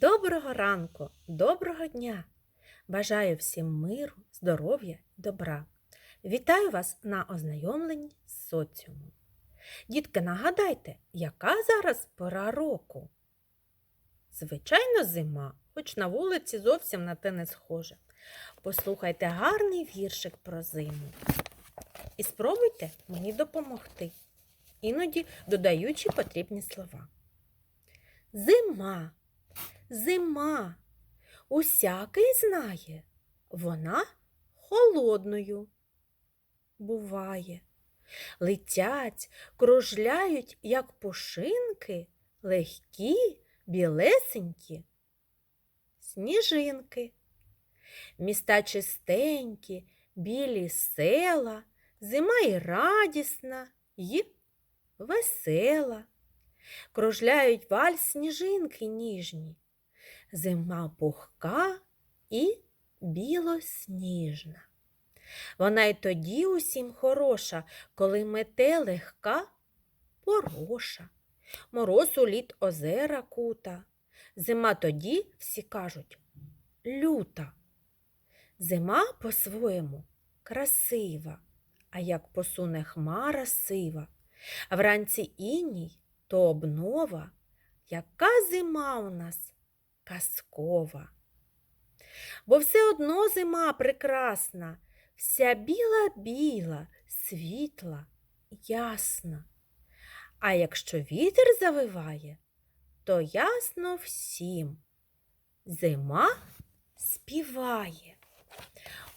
Доброго ранку, доброго дня! Бажаю всім миру, здоров'я добра. Вітаю вас на ознайомленні з соціумом. Дітки, нагадайте, яка зараз пора року? Звичайно, зима, хоч на вулиці зовсім на те не схоже. Послухайте гарний віршик про зиму. І спробуйте мені допомогти, іноді додаючи потрібні слова. Зима, зима, усякий знає, вона холодною буває. Летять, кружляють, як пушинки, легкі, білесенькі сніжинки. Міста чистенькі, білі села, зима і радісна, й весела. Кружляють вальс сніжинки ніжні, зима пухка і білосніжна. Вона й тоді усім хороша, коли мете легка пороша. Мороз у літ озера кута. Зима тоді, всі кажуть, люта. Зима по-своєму красива, а як посуне хмара сива, вранці іній то обнова, яка зима у нас казкова. Бо все одно зима прекрасна, вся біла-біла, світла, ясна. А якщо вітер завиває, то ясно всім. Зима співає.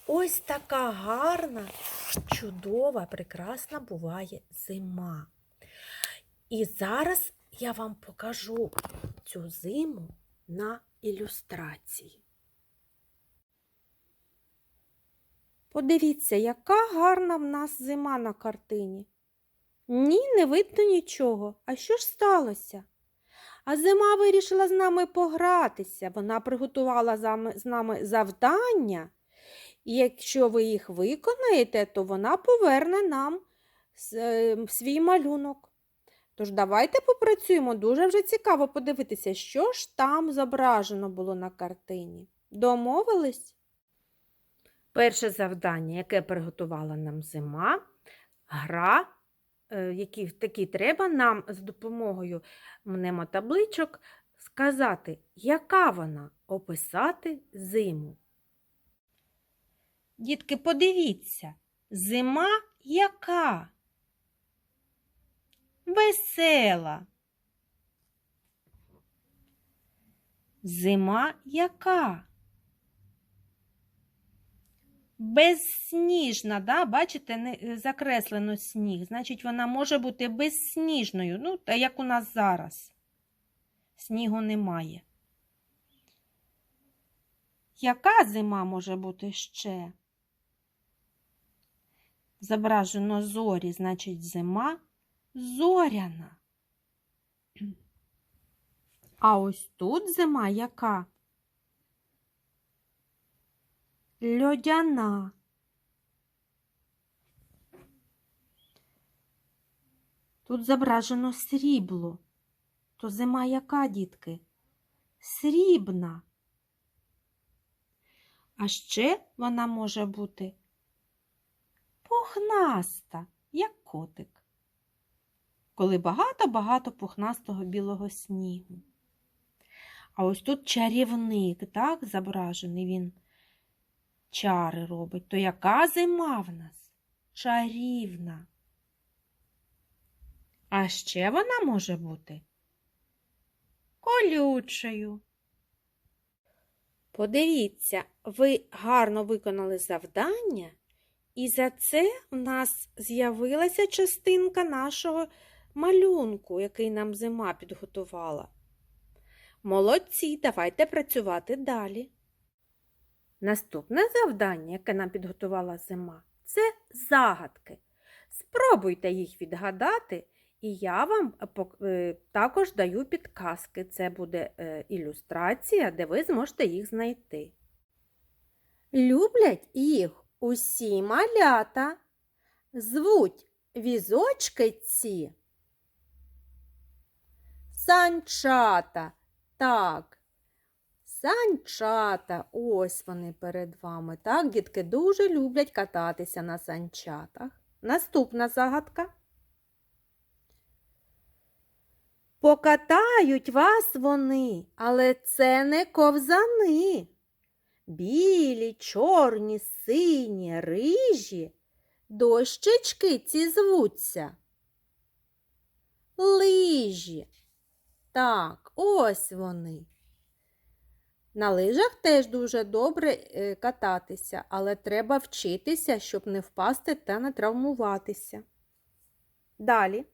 Ось така гарна, чудова, прекрасна буває зима. І зараз я вам покажу цю зиму на ілюстрації. Подивіться, яка гарна в нас зима на картині. Ні, не видно нічого. А що ж сталося? А зима вирішила з нами погратися. Вона приготувала з нами завдання. І якщо ви їх виконаєте, то вона поверне нам е, свій малюнок. Тож давайте попрацюємо. Дуже вже цікаво подивитися, що ж там зображено було на картині. Домовились? Перше завдання, яке приготувала нам зима, гра, е, які, такі треба нам з допомогою мнемотабличок сказати, яка вона, описати зиму. Дітки, подивіться, зима яка? Весела. Зима яка? Безсніжна, да? бачите, не е, закреслено сніг. Значить, вона може бути безсніжною, ну, та як у нас зараз. Снігу немає. Яка зима може бути ще? Зображено зорі, значить, зима зоряна. А ось тут зима яка? Льодяна. Тут зображено срібло. То зима яка, дітки? Срібна. А ще вона може бути пухнаста, як котик. Коли багато-багато пухнастого білого снігу. А ось тут чарівник, так, зображений він чари робить. То яка зима в нас? Чарівна. А ще вона може бути колючою. Подивіться, ви гарно виконали завдання, і за це в нас з'явилася частинка нашого малюнку, який нам зима підготувала. Молодці, давайте працювати далі. Наступне завдання, яке нам підготувала зима, це загадки. Спробуйте їх відгадати, і я вам е, також даю підказки. Це буде е, ілюстрація, де ви зможете їх знайти. Люблять їх усі малята, звуть візочки ці. Санчата, так, Санчата, ось вони перед вами. Так, дітки дуже люблять кататися на санчатах. Наступна загадка. Покатають вас вони, але це не ковзани. Білі, чорні, сині, рижі, дощечки ці звуться. Лижі. Так, ось вони. На лижах теж дуже добре е, кататися, але треба вчитися, щоб не впасти та не травмуватися. Далі.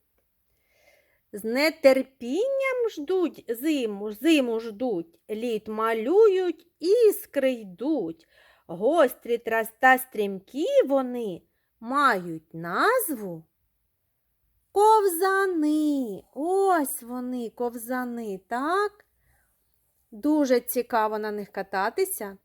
З нетерпінням ждуть зиму, зиму ждуть, лід малюють, іскри йдуть. Гострі та стрімкі вони мають назву ковзани. Ось вони, ковзани, так? Дуже цікаво на них кататися.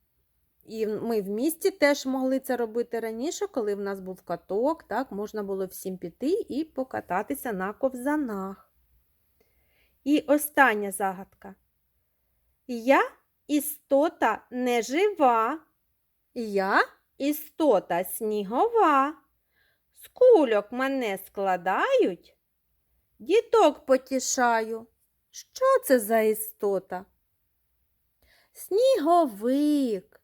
І ми в місті теж могли це робити раніше, коли в нас був каток, так, можна було всім піти і покататися на ковзанах. І остання загадка. Я істота нежива, я істота снігова. З кульок мене складають, діток потішаю. Що це за істота? Сніговик.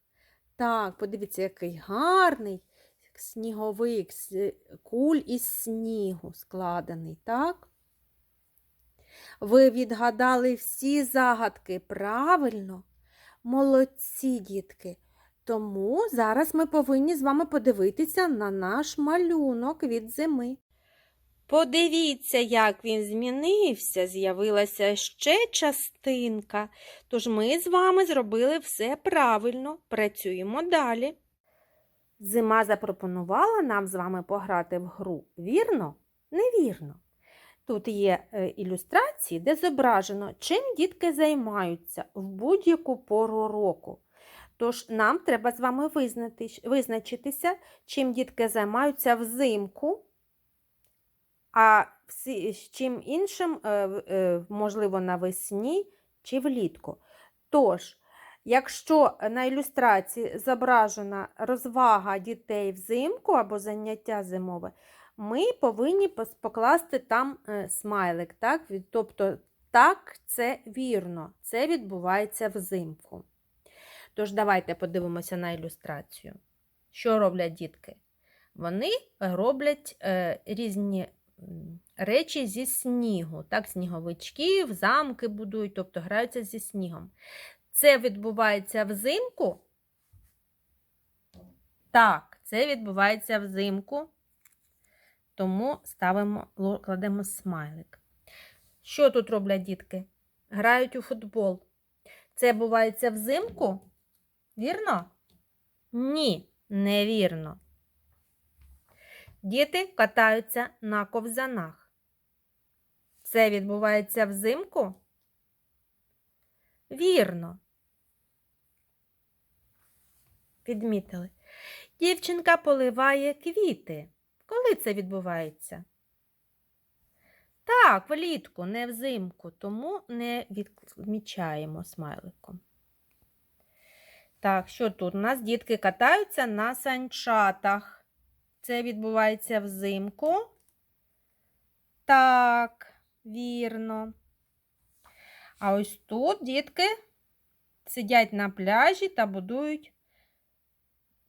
Так, подивіться, який гарний сніговик, куль із снігу складений, так? Ви відгадали всі загадки правильно? Молодці, дітки. Тому зараз ми повинні з вами подивитися на наш малюнок від зими. Подивіться, як він змінився, з'явилася ще частинка. Тож ми з вами зробили все правильно, працюємо далі. Зима запропонувала нам з вами пограти в гру. Вірно? Невірно. Тут є е, ілюстрації, де зображено, чим дітки займаються в будь-яку пору року. Тож нам треба з вами визначитися, чим дітки займаються взимку, а всі, чим іншим, е, е, можливо, навесні чи влітку. Тож, якщо на ілюстрації зображена розвага дітей взимку або заняття зимове, ми повинні покласти там е, смайлик. Так? Тобто, так, це вірно, це відбувається взимку. Тож, давайте подивимося на ілюстрацію. Що роблять дітки? Вони роблять е, різні речі зі снігу. Так, сніговичків, замки будують, тобто граються зі снігом. Це відбувається взимку? Так, це відбувається взимку. Тому ставимо, кладемо смайлик. Що тут роблять дітки? Грають у футбол. Це бувається взимку? Вірно? Ні, невірно. Діти катаються на ковзанах. Це відбувається взимку? Вірно. Підмітили. Дівчинка поливає квіти. Коли це відбувається? Так, влітку, не взимку, тому не відмічаємо смайликом. Так, що тут? У нас дітки катаються на санчатах. Це відбувається взимку. Так, вірно. А ось тут дітки сидять на пляжі та будують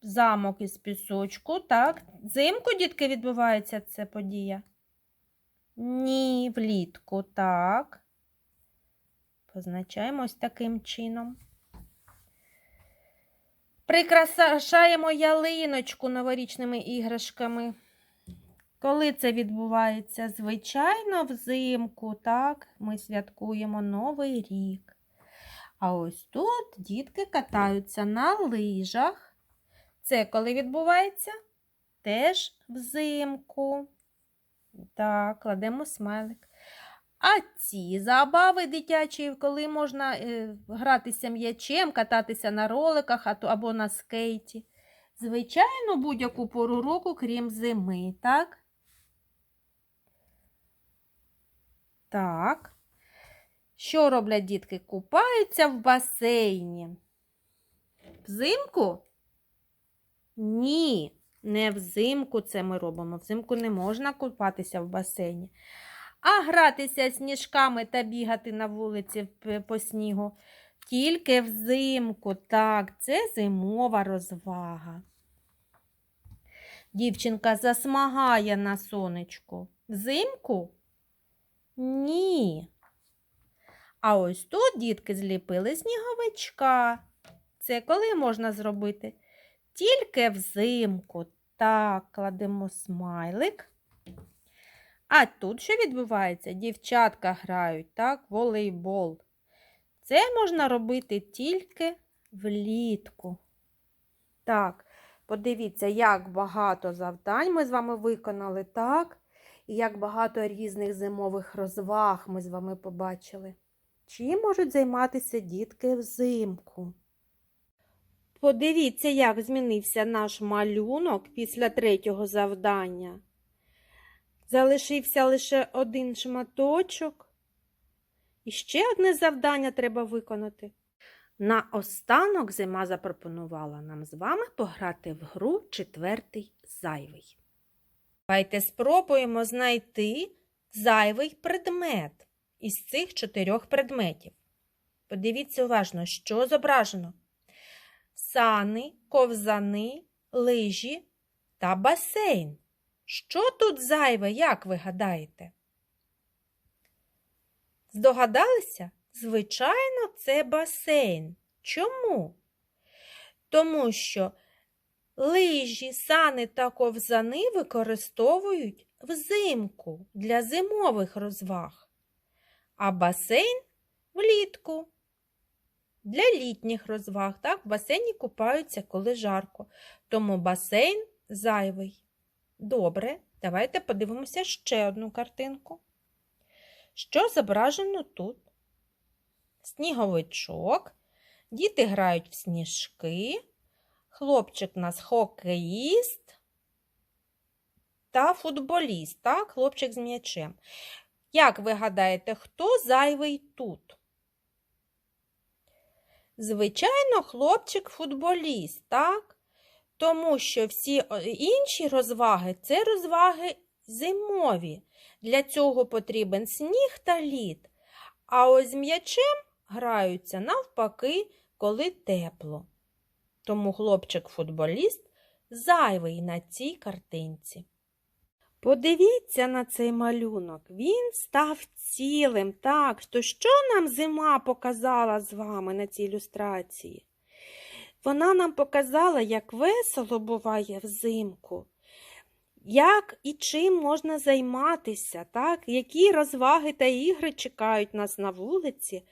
замок із пісочку. Так, взимку, дітки, відбувається ця подія? Ні, влітку, так. Позначаємо ось таким чином. Прикрашаємо ялиночку новорічними іграшками. Коли це відбувається? Звичайно, взимку, так, ми святкуємо Новий рік. А ось тут дітки катаються на лижах. Це коли відбувається? Теж взимку. Так, кладемо смайлик. А ці забави дитячі, коли можна е, гратися м'ячем, кататися на роликах або на скейті. Звичайно, будь-яку пору року, крім зими, так? Так. Що роблять дітки? Купаються в басейні. Взимку? Ні, не взимку це ми робимо. Взимку не можна купатися в басейні. А гратися сніжками та бігати на вулиці по снігу тільки взимку. Так, це зимова розвага. Дівчинка засмагає на сонечку. Взимку? Ні. А ось тут дітки зліпили сніговичка. Це коли можна зробити? Тільки взимку. Так, кладемо смайлик. А тут що відбувається? Дівчатка грають, так, волейбол. Це можна робити тільки влітку. Так, подивіться, як багато завдань ми з вами виконали, так? І як багато різних зимових розваг ми з вами побачили. Чим можуть займатися дітки взимку? Подивіться, як змінився наш малюнок після третього завдання. Залишився лише один шматочок. І ще одне завдання треба виконати. Наостанок зима запропонувала нам з вами пограти в гру четвертий зайвий. Давайте спробуємо знайти зайвий предмет із цих чотирьох предметів. Подивіться уважно, що зображено: сани, ковзани, лижі та басейн. Що тут зайве, як ви гадаєте? Здогадалися? Звичайно, це басейн. Чому? Тому що лижі, сани та ковзани використовують взимку для зимових розваг, а басейн влітку. Для літніх розваг, так, в басейні купаються, коли жарко, тому басейн зайвий. Добре, давайте подивимося ще одну картинку. Що зображено тут? Сніговичок, діти грають в сніжки, хлопчик у нас хокеїст та футболіст, так, хлопчик з м'ячем. Як ви гадаєте, хто зайвий тут? Звичайно, хлопчик-футболіст, так? Тому що всі е, інші розваги це розваги зимові. Для цього потрібен сніг та лід. А ось м'ячем граються навпаки, коли тепло. Тому хлопчик-футболіст зайвий на цій картинці. Подивіться на цей малюнок. Він став цілим. Так, то що нам зима показала з вами на цій ілюстрації? Вона нам показала, як весело буває взимку, як і чим можна займатися, так? які розваги та ігри чекають нас на вулиці,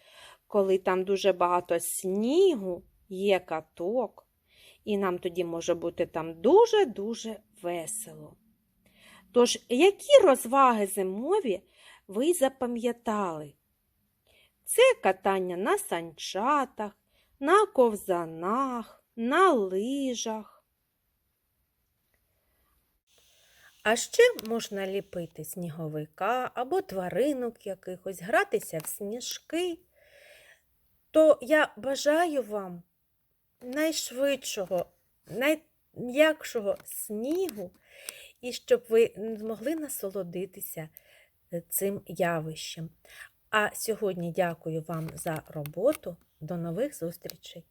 коли там дуже багато снігу, є каток, і нам тоді може бути там дуже-дуже весело. Тож, які розваги зимові ви запам'ятали? Це катання на санчатах, на ковзанах, на лижах. А ще можна ліпити сніговика або тваринок якихось, гратися в сніжки. То я бажаю вам найшвидшого, найм'якшого снігу, і щоб ви змогли насолодитися цим явищем. А сьогодні дякую вам за роботу. До нових зустрічей!